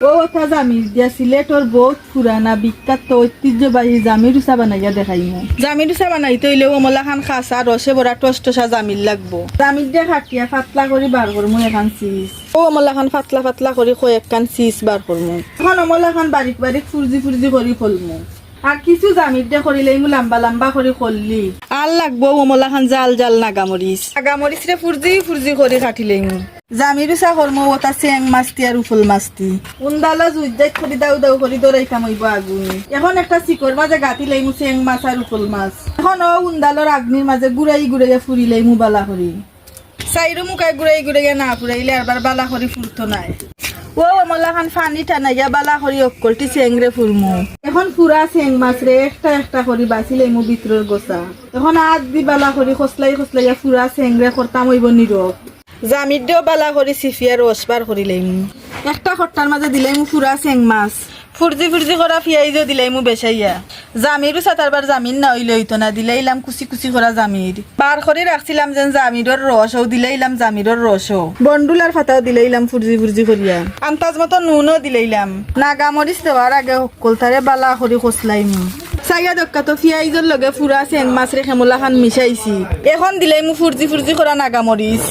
ও ওটা জামির দিয়া সিলেটর বহুত পুরানা বিখ্যাত ঐতিহ্যবাহী জামির উষা বানাইয়া দেখাইমু জামির উষা বানাই হইলে ওমলা খান খাসা রসে বড়া টসটসা জামির লাগবো। জামির দিয়া খাটিয়া পাতলা করে বার করমু এখান চিজ ও অমলা খান পাতলা পাতলা করে কয়েকখান চিজ বার করমু এখন অমলা খান বারিক বারিক ফুরজি ফুরজি করে ফলমু আর কিছু জামির দিয়ে করিলে মু লম্বা লম্বা করে করলি। আর লাগবো ওমলা খান জাল জাল নাগামরিচ। নাগামরিচ রে ফুরজি ফুরজি করে কাটিলে মু জামির উষা করমু ওটা চেং মাছটি আর উফল মাছটি উন্দালা জুই যাই করে দাউ দাউ করে দৌড়াই কামইব আগুন। এখন একটা চিকর মাঝে গাঁতি লাইমু চেং মাছ আর উফল মাছ। এখন ও উন্দালর আগ্নির মাঝে গুড়াই গুড়াইয়া ফুরি লাইমু বালা করি। চাইরো মুখাই গুড়াই গুড়াইয়া না ফুরাইলে আবার বালা করি ফুরতো নাই। ও অমলা খান ফানি টানাইয়া বালা করি অকলটি চেংরে ফুরমু। এখন পুরা চেং মাছ রে একটা একটা করি বাঁচি লাইমু ভিতরের গোসা এখন আজ দি বালা করি খসলাই খসলাইয়া পুরা চেংরে করতাম হইব নীরব। জামির দেও বালা করি সিফিয়ার রস বার করি লাইমু। একটা খট্টার মাঝে দিলাইমু পুরা চেং মাছ। ফুরজি ফুরজি করা পিয়াইজও দিলাইমু বেসাইয়া জামিরও সাতারবার জামিন না হইলে হইতো না দিলাইলাম, কুচি কুচি করা জামির বার করে রাখছিলাম যেন জামিরর রসও দিলাইলাম জামিরর রসও বন্ডুলার ফাতাও দিলাইলাম ফুরজি ফুরজি করিয়া আন্তাজ মতো নুনও দিলাইলাম। নাগামরিচ দেওয়ার আগে কলতারে বালা করি খসলাইমু চাইয়া দক্কা তো পিয়াইজর লগে ফুরা চেং মাছ রে খেমলা খান মিশাইছি এখন দিলাইমু ফুরজি ফুরজি করা নাগামরিচ